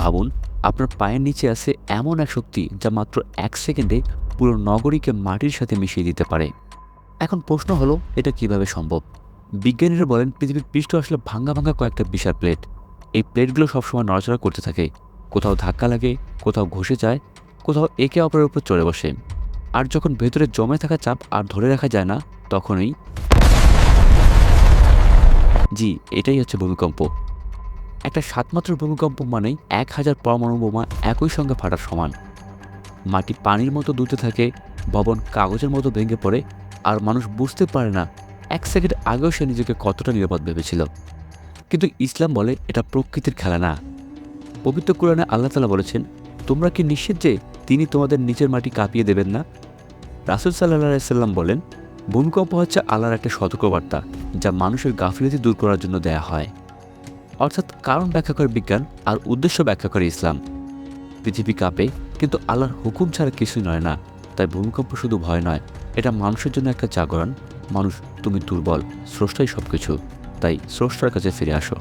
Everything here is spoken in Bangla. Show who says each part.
Speaker 1: ভাবুন, আপনার পায়ের নিচে আছে এমন এক শক্তি যা মাত্র এক সেকেন্ডে পুরো নগরীকে মাটির সাথে মিশিয়ে দিতে পারে। এখন প্রশ্ন হলো, এটা কীভাবে সম্ভব? বিজ্ঞানীরা বলেন, পৃথিবীর পৃষ্ঠ আসলে ভাঙ্গা ভাঙ্গা কয়েকটা বিশাল প্লেট। এই প্লেটগুলো সবসময় নড়াচড়া করতে থাকে। কোথাও ধাক্কা লাগে, কোথাও ঘষে যায়, কোথাও একে অপরের উপর চড়ে বসে। আর যখন ভেতরে জমে থাকা চাপ আর ধরে রাখা যায় না, তখনই জি, এটাই হচ্ছে ভূমিকম্প। একটা সাতমাত্র ভূমিকম্প মানেই এক হাজার পরমাণু বোমা একই সঙ্গে ফাটার সমান। মাটি পানির মতো দুতে থাকে, ভবন কাগজের মতো ভেঙে পড়ে, আর মানুষ বুঝতে পারে না এক সেকেন্ড আগেও সে নিজেকে কতটা নিরাপদ ভেবেছিল। কিন্তু ইসলাম বলে এটা প্রকৃতির খেলা না। পবিত্র কোরআনে আল্লাহ তালা বলেছেন, তোমরা কি নিশ্চিত যে তিনি তোমাদের নিচের মাটি কাঁপিয়ে দেবেন না? রাসুল সাল্লাহ সাল্লাম বলেন, ভূমিকম্প হচ্ছে আল্লাহর একটা সতর্কবার্তা যা মানুষের গাফিলতি দূর করার জন্য দেয়া হয়। অর্থাৎ কারণ ব্যাখ্যা করে বিজ্ঞান আর উদ্দেশ্য ব্যাখ্যা করে ইসলাম। পৃথিবী কাঁপে, কিন্তু আল্লাহর হুকুম ছাড়া কিছুই নয় না, তাই ভূমিকম্প শুধু ভয় নয়, এটা মানুষের জন্য একটা জাগরণ। মানুষ, তুমি দুর্বল, স্রষ্টাই সব কিছু তাই স্রষ্টার কাছে ফিরে আসো।